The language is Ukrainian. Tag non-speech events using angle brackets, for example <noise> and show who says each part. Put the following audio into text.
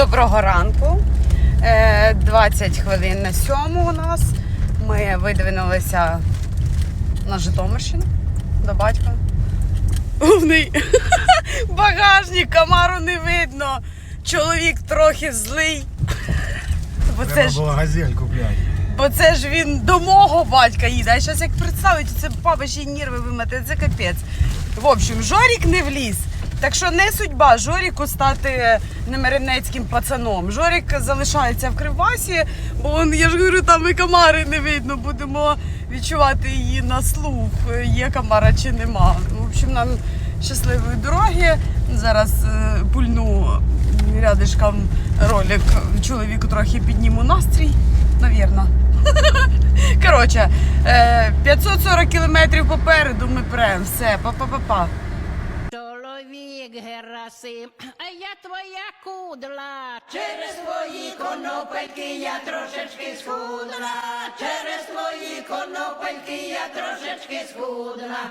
Speaker 1: Доброго ранку. Е, 20 хвилин на сьому у нас. Ми видвинулися на Житомирщину до батька. Повний <laughs> багажник, комару не видно. Чоловік трохи злий. Бо це ж,
Speaker 2: було газель купляти.
Speaker 1: бо це ж він до мого батька їде. А зараз як представить, це папа ще й нерви вимати, це капець. В общем, Жорік не вліз. Так що не судьба Жоріку стати немеренецьким пацаном. Жорік залишається в Кривбасі, бо он, я ж говорю, там і комари не видно. Будемо відчувати її на слух. Є комара чи нема. В общем, нам щасливої дороги. Зараз е, пульну рядишком ролик чоловіку трохи підніму настрій. Навірно. <laughs> Коротше, е, 540 кілометрів попереду ми прем. Все, па-па-па-па.
Speaker 3: Чоловік Герасим, а я твоя кудла. Через твої конопельки я трошечки схудла. Через твої конопельки я трошечки схудла.